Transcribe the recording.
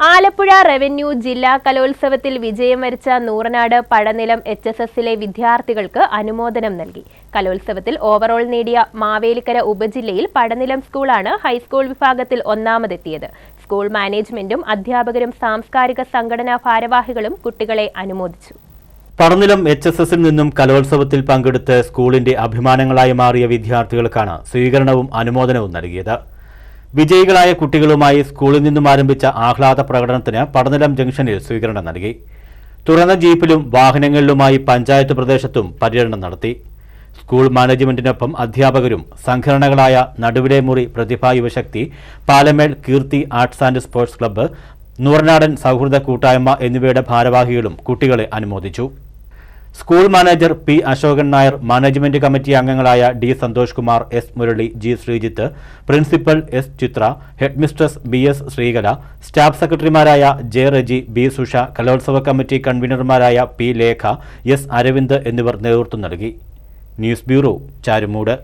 Alappuzha revenue ജില്ലാ കലോത്സവത്തിൽ വിജയം വരിച്ച നൂറനാട് പഴനിലം എച്ച് എസ് എസിലെ വിദ്യാർത്ഥികൾക്ക് അനുമോദനം നൽകി. കലോത്സവത്തിൽ ഓവറോൾ നേടിയ മാവേലിക്കര ഉപജില്ലയിൽ പടനിലം സ്കൂളാണ് ഹൈസ്കൂൾ വിഭാഗത്തിൽ ഒന്നാമതെത്തിയത്. സ്കൂൾ മാനേജ്മെന്റും അധ്യാപകരും സാംസ്കാരിക സംഘടനാ ഭാരവാഹികളും കുട്ടികളെ അനുമോദിച്ചു. പടനിലം എച്ച് എസ് എസിൽ നിന്നും കലോത്സവത്തിൽ പങ്കെടുത്ത് സ്കൂളിന്റെ അഭിമാനങ്ങളായി മാറിയ വിദ്യാർത്ഥികൾക്കാണ് സ്വീകരണവും അനുമോദനവും നൽകിയത്. വിജയികളായ കുട്ടികളുമായി സ്കൂളിൽ നിന്നും ആരംഭിച്ച ആഹ്ലാദ പ്രകടനത്തിന് പടനിലം ജംഗ്ഷനിൽ സ്വീകരണം നൽകി. തുറന്ന ജീപ്പിലും വാഹനങ്ങളിലുമായി പഞ്ചായത്ത് പ്രദേശത്തും പര്യടനം നടത്തി. സ്കൂൾ മാനേജ്മെന്റിനൊപ്പം അധ്യാപകരും സംഘടനകളായ നടുവിലെ മുറി Prathibha Yuvashakthi Palamel Keerthi arts and sports club നൂറനാടൻ സൗഹൃദ കൂട്ടായ്മ എന്നിവയുടെ ഭാരവാഹികളും കുട്ടികളെ അനുമോദിച്ചു. School manager P Ashokan Nair management committee അംഗങ്ങളായ D Santhosh Kumar S Murali G Sreejith principal S Chithra headmistress B S Sreekala staff സെക്രട്ടറിമാരായ ജെ റജി ബി സുഷ കലോത്സവ committee കൺവീനർമാരായ പി ലേഖ എസ് അരവിന്ദ് എന്നിവർ നേതൃത്വം നൽകി. News bureau Charummood.